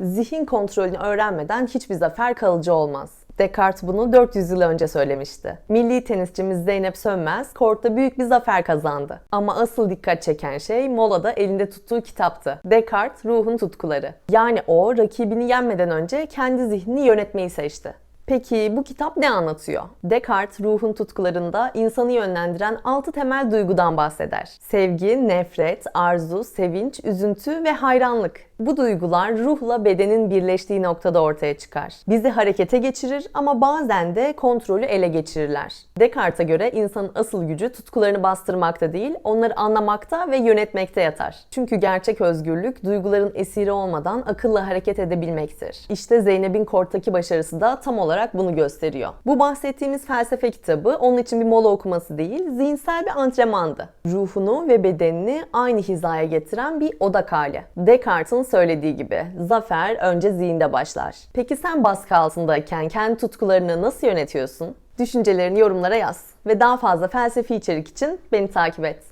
Zihin kontrolünü öğrenmeden hiçbir zafer kalıcı olmaz. Descartes bunu 400 yıl önce söylemişti. Milli tenisçimiz Zeynep Sönmez kortta büyük bir zafer kazandı. Ama asıl dikkat çeken şey molada elinde tuttuğu kitaptı. Descartes ruhun tutkuları. Yani o rakibini yenmeden önce kendi zihnini yönetmeyi seçti. Peki bu kitap ne anlatıyor? Descartes ruhun tutkularında insanı yönlendiren 6 temel duygudan bahseder. Sevgi, nefret, arzu, sevinç, üzüntü ve hayranlık. Bu duygular ruhla bedenin birleştiği noktada ortaya çıkar. Bizi harekete geçirir ama bazen de kontrolü ele geçirirler. Descartes'e göre insanın asıl gücü tutkularını bastırmakta değil, onları anlamakta ve yönetmekte yatar. Çünkü gerçek özgürlük duyguların esiri olmadan akılla hareket edebilmektir. İşte Zeynep'in korttaki başarısı da tam olarak bunu gösteriyor. Bu bahsettiğimiz felsefe kitabı onun için bir mola okuması değil, zihinsel bir antrenmandı. Ruhunu ve bedenini aynı hizaya getiren bir odak hali. Descartes'in söylediği gibi zafer önce zihinde başlar. Peki sen baskı altındayken kendi tutkularını nasıl yönetiyorsun? Düşüncelerini yorumlara yaz ve daha fazla felsefi içerik için beni takip et.